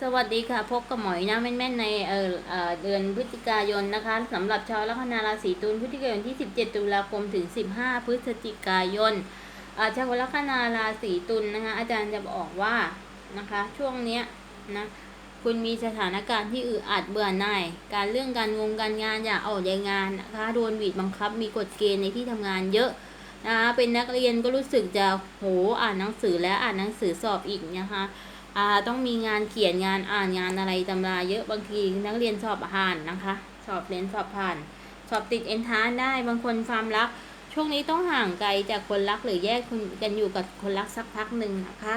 สวัสดีค่ะ พบกับหมอยนะแม่นๆในเออเออเดือนพฤศจิกายนนะคะสำหรับชาวลัคนาราศีตุลพฤศจิกายนที่ 17 ตุลาคมถึง 15 พฤศจิกายนาชาวลัคนาราศีตุลนะคะอาจารย์จะบอกว่านะคะ ช่วงเนี้ยนะคุณมีสถานการณ์ที่อึดอัดเบื่อหน่าย การเรื่องการงงการงานอยากออกจากงานนะคะโดนบีบบังคับมีกฎเกณฑ์ในที่ทำงานเยอะนะคะเป็นนักเรียนก็รู้สึกจะโหอ่านหนังสือและอ่านหนังสือสอบอีกนะคะ ต้องมีงานเขียนงานอ่านงานอะไรตำราเยอะบางทีนักเรียนสอบผ่านนะคะ สอบเรียนสอบผ่าน สอบติดเอนทานได้บางคนความรัก ช่วงนี้ต้องห่างไกลจากคนรักหรือแยกกันอยู่กับคนรักสักพักหนึ่งนะคะ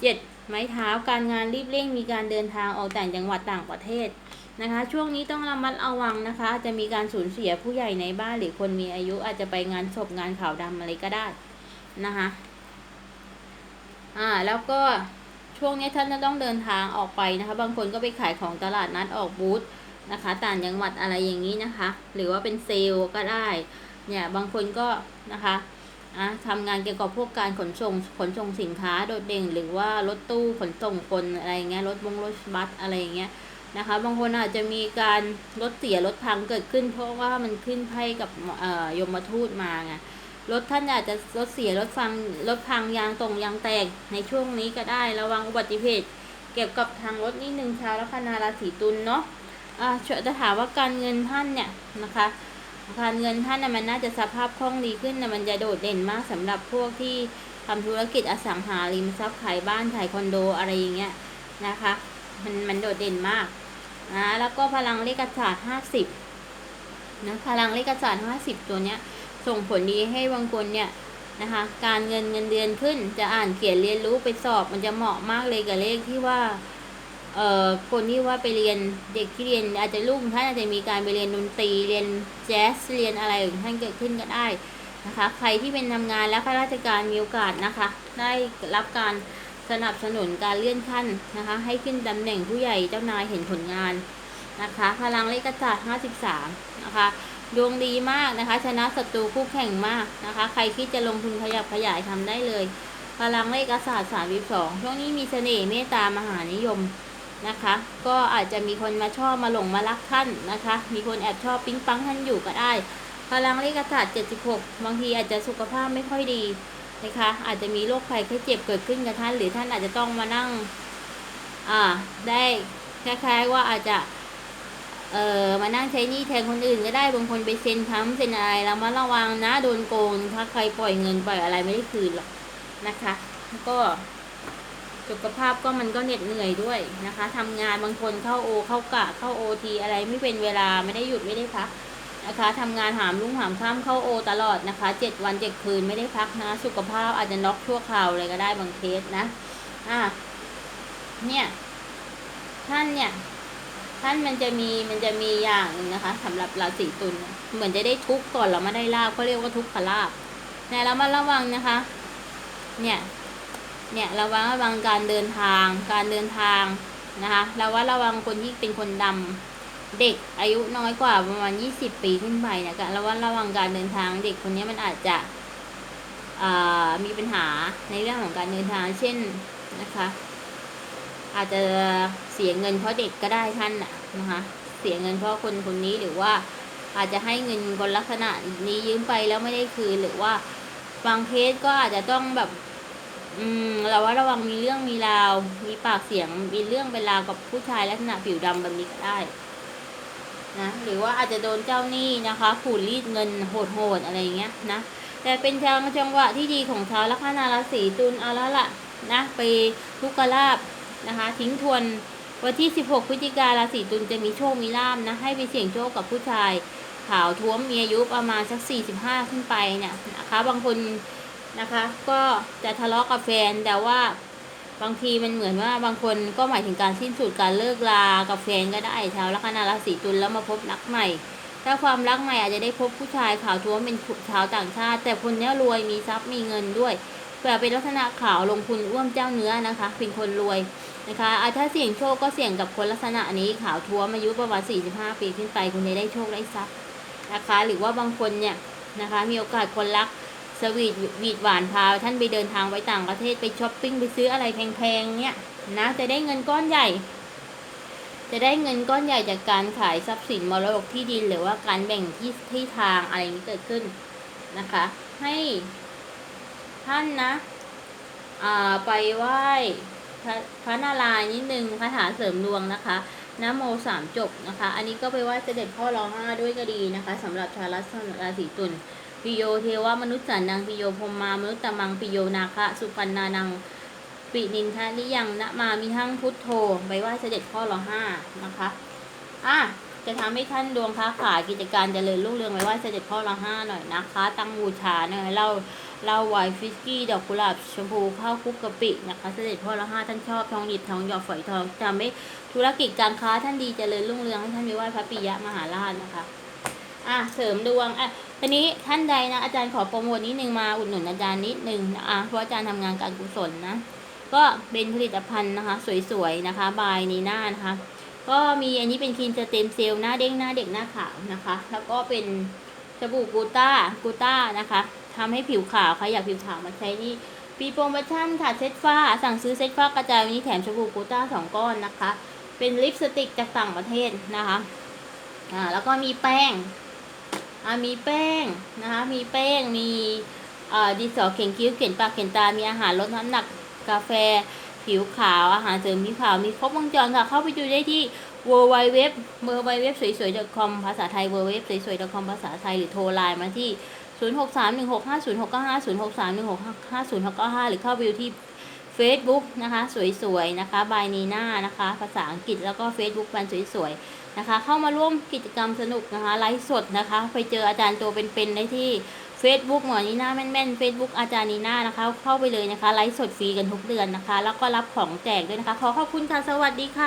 เจ็ดไม้เท้าการงานรีบเร่งมีการเดินทางออกต่างจังหวัดต่างประเทศนะคะ ช่วงนี้ต้องระมัดระวังนะคะ จะมีการสูญเสียผู้ใหญ่ในบ้านหรือคนมีอายุอาจจะไปงานศพงานข่าวดำอะไรก็ได้นะคะอ่าแล้วก็ ช่วงนี้ท่านจะต้องเดินทางออกไปนะคะ บางคนก็ไปขายของตลาดนัดออกบูธนะคะ ต่างจังหวัดอะไรอย่างนี้นะคะ หรือว่าเป็นเซลล์ก็ได้เนี่ยบางคนก็นะคะอะทำงานเกี่ยวกับพวกการขนส่งขนส่งสินค้าโดดเด่น หรือว่ารถตู้ขนส่งคนอะไรเงี้ยรถบงรถบัสอะไรอย่างเงี้ยนะคะ บางคนอาจจะมีการรถเสียรถพังเกิดขึ้น เพราะว่ามันขึ้นไพ่กับเอ่อยมทูตมาไง รถท่านอาจจะรถเสียรถฟังรถพังยางตรงยางแตกในช่วงนี้ก็ได้ระวังอุบัติเหตุเกี่ยวกับทางรถนิดนึงชาวลัคนาราศีตุลเนาะอ่าจะถามว่าการเงินท่านเนี่ยนะคะการเงินท่านน่ะมันน่าจะสภาพคล่องดีขึ้นนะมันจะโดดเด่นมากสำหรับพวกที่ทำธุรกิจอสังหาริมทรัพย์ขายบ้านขายคอนโดอะไรอย่างเงี้ยนะคะมันมันโดดเด่นมากนะแล้วก็พลังเลขศาสตร์ห้าสิบนะพลังเลขศาสตร์ห้าสิบตัวเนี้ย ส่งผลดีให้บางคนเนี่ยนะคะ การเงินเงินเดือนขึ้น จะอ่านเขียนเรียนรู้ไปสอบมันจะเหมาะมากเลยกับเลขที่ว่าเอ่อคนที่ว่าไปเรียนเด็กที่เรียนอาจจะลูกท่านอาจจะมีการไปเรียนดนตรีเรียนแจ๊สเรียนอะไรของท่านเกิดขึ้นก็ได้นะคะ ใครที่เป็นทำงานและข้าราชการมีโอกาสนะคะ ได้รับการสนับสนุนการเลื่อนขั้นนะคะ ให้ขึ้นตำแหน่งผู้ใหญ่เจ้านายเห็นผลงานนะคะ พลังเลขกระจาด53 นะคะ ดวงดีมากนะคะ ชนะศัตรูคู่แข่งมากนะคะ ใครคิดจะลงทุนขยับขยายทำได้เลย พลังเลขศาสตร์สามวิบสองช่วงนี้มีเสน่ห์เมตตามหานิยมนะคะ ก็อาจจะมีคนมาชอบมาหลงมารักท่านนะคะ มีคนแอบชอบปิ๊งปังท่านอยู่ก็ได้ พลังเลขศาสตร์เจ็ดสิบหกบางทีอาจจะสุขภาพไม่ค่อยดีนะคะ อาจจะมีโรคภัยไข้เจ็บเกิดขึ้นกับท่าน หรือท่านอาจจะต้องมานั่ง อ่า ได้คล้ายๆว่าอาจจะ เออมานั่งใช้หนี้แทนคนอื่นก็ได้บางคนไปเซ็นค้ำเซ็นอะไรแล้วมาระวังนะโดนโกงถ้าใครปล่อยเงินปล่อยอะไรไม่ได้คืนหรอกนะคะแล้วก็สุขภาพก็มันก็เหน็ดเหนื่อยด้วยนะคะทำงานบางคนเข้าโอเข้ากะเข้าโอทีอะไรไม่เป็นเวลาไม่ได้หยุดไม่ได้พักนะคะทำงานหามรุ่งหามข้ามเข้าโอตลอดนะคะเจ็ดวันเจ็ดคืนไม่ได้พักนะ สุขภาพอาจจะน็อกชั่วคราวเลยก็ได้บางเคสนะอะเนี่ยท่านเนี่ย ท่านมันจะมีมันจะมีอย่างหนึงนะคะสำหรับราศีตุลเหมือนจะได้ทุกข์ก่อนเราไม่ได้ลาบเขาเรียกว่าทุกขลาบแต่เรามาระวังนะคะ เนี่ยเนี่ยระวังระวังการเดินทางการเดินทางนะคะเราว่าระวังคนที่เป็นคนดำเด็กอายุน้อยกว่าประมาณยี่สิบปีขึ้นไปเนี่ยเราว่าระวังการเดินทางเด็กคนนี้มันอาจจะมีปัญหาในเรื่องของการเดินทางเช่นนะคะ อาจจะเสียเงินเพราะเด็กก็ได้ท่านน่ะนะคะเสียเงินเพราะคนคนนี้หรือว่าอาจจะให้เงินคนลักษณะนี้ยืมไปแล้วไม่ได้คืนหรือว่าบางเคสก็อาจจะต้องแบบ อืมเราว่าระวังมีเรื่องมีราว มีปากเสียงมีเรื่องเป็นราวกับผู้ชายลักษณะผิวดำแบบนี้ก็ได้นะหรือว่าอาจจะโดนเจ้าหนี้นะคะขูดรีดเงินโหดๆอะไรอย่างเงี้ยนะแต่เป็นทางจังหวะที่ดีของชาวลัคนาราศีตุลเอาละล่ะนะไปทุกขลาบ นะคะ ทิ้งทวนวันที่ 16 พฤศจิการาศีตุลจะมีโชคมีลาบนะ ให้ไปเสี่ยงโชคกับผู้ชายขาวท้วมมีอายุประมาณสัก 45 ขึ้นไปเนี่ยนะคะ บางคนนะคะก็จะทะเลาะกับแฟนแต่ว่าบางทีมันเหมือนว่าบางคนก็หมายถึงการสิ้นสุดการเลิกลากับแฟนก็ได้ชาวลัคนาราศีตุลแล้วมาพบรักใหม่ ถ้าความรักใหม่อาจจะได้พบผู้ชายขาวท้วมเป็นชาวต่างชาติ แต่คนเนี้ยรวยมีทรัพย์มีเงินด้วย แบบเป็นลักษณะขาวลงทุนอ้วมเจ้าเนื้อนะคะ เป็นคนรวย นะคะอาถ้าเสี่ยงโชคก็เสี่ยงกับคนลักษณะนี้ขาวท้วมอายุประมาณ45 ปีขึ้นไปคุณจะได้โชคได้ทรัพย์นะคะ หรือว่าบางคนเนี่ยนะคะมีโอกาสคนรักสวีทวีดหวานพาท่านไปเดินทางไปต่างประเทศไปช้อปปิ้งไปซื้ออะไรแพงๆเนี่ยนะจะได้เงินก้อนใหญ่ จะได้เงินก้อนใหญ่จากการขายทรัพย์สินมรดกที่ดิน หรือว่าการแบ่งที่ที่ทางอะไรนี้เกิดขึ้นนะคะ ให้ท่านนะอ่าไปไหว้ พระพระนารายณ์นิดนึงคาถาเสริมดวงนะคะนะโมสามจบนะคะ อันนี้ก็ไปไหว้เสด็จพ่อรอห้าด้วยก็ดีนะคะสำหรับชาวราศีตุลปิโยเทวมนุษย์สันนังปิโยพรมมามนุษย์ตมังปิโยนาคะ สุปันนานังปินินทะนิยังนะมามีหั่งพุทโธไปไหว้เสด็จพ่อรอห้านะคะอะ จะทำให้ท่านดวงค้าขายกิจการเจริญรุ่งเรืองไปไหว้เสด็จพ่อรอห้าหน่อยนะคะ ตั้งบูชาหน่อยเล่าเล่าไวฟิสกี้ดอกกุหลาบชมพูข้าวคุกกะปินะคะ เสด็จพ่อรอห้าท่านชอบทองหยิบทองหยอดฝอยทองทำให้ธุรกิจการค้าท่านดีเจริญรุ่งเรืองให้ท่านไปไหว้พระปิยะมหาราชนะคะอะเสริมดวงอะทีนี้ท่านใดนะอาจารย์ขอโปรโมทนิดนึงมาอุดหนุนอาจารย์นิดนึงนะอะเพราะอาจารย์ทำงานการกุศลนะก็เป็นผลิตภัณฑ์นะคะ สวยๆนะคะ บายนีน่านะคะ ก็มีอันนี้เป็นครีมสเต็มเซลล์หน้าเด้งหน้าเด็กหน้าขาวนะคะ แล้วก็เป็นสบู่กูต้ากูต้านะคะทำให้ผิวขาวใครอยากผิวขาวมาใช้นี่ปีโปรโมชั่นค่ะเซ็ตฟ้า สั่งซื้อเซ็ตฟ้ากระจายวันนี้แถมสบู่กูต้าสองก้อนนะคะ เป็นลิปสติกจากต่างประเทศนะคะอ่าแล้วก็มีแป้งอ่ามีแป้งนะคะ มีแป้งมีอ่าดินสอเขียนคิ้วเขียนปากเขียนตา มีอาหารลดน้ำหนักกาแฟ ผิวขาวอาหารเสริมผิวขาวมีครบวงจรค่ะ เข้าไปดูได้ที่ w w w w w w สวยสวย .com ภาษาไทย w w w สวยสวย .com ภาษาไทยหรือโทรไลน์มาที่ 0 6 3 1 6 5 0 6 9 5 0 6 3 1 6 5 0 6 9 5หรือเข้าไปดูที่ Facebook นะคะสวยๆนะคะบายนีน่านะคะ ภาษาอังกฤษแล้วก็ Facebook บันสวยๆนะคะ เข้ามาร่วมกิจกรรมสนุกนะคะไลฟ์สดนะคะ ไปเจออาจารย์ตัวเป็นๆได้ที่ Facebook หมอนีน่าแม่นๆ Facebook อาจารย์นีน่านะคะ เข้าไปเลยนะคะ ไลฟ์สดฟรีกันทุกเดือนนะคะ แล้วก็รับของแจกด้วยนะคะ ขอขอบคุณค่ะ สวัสดีค่ะ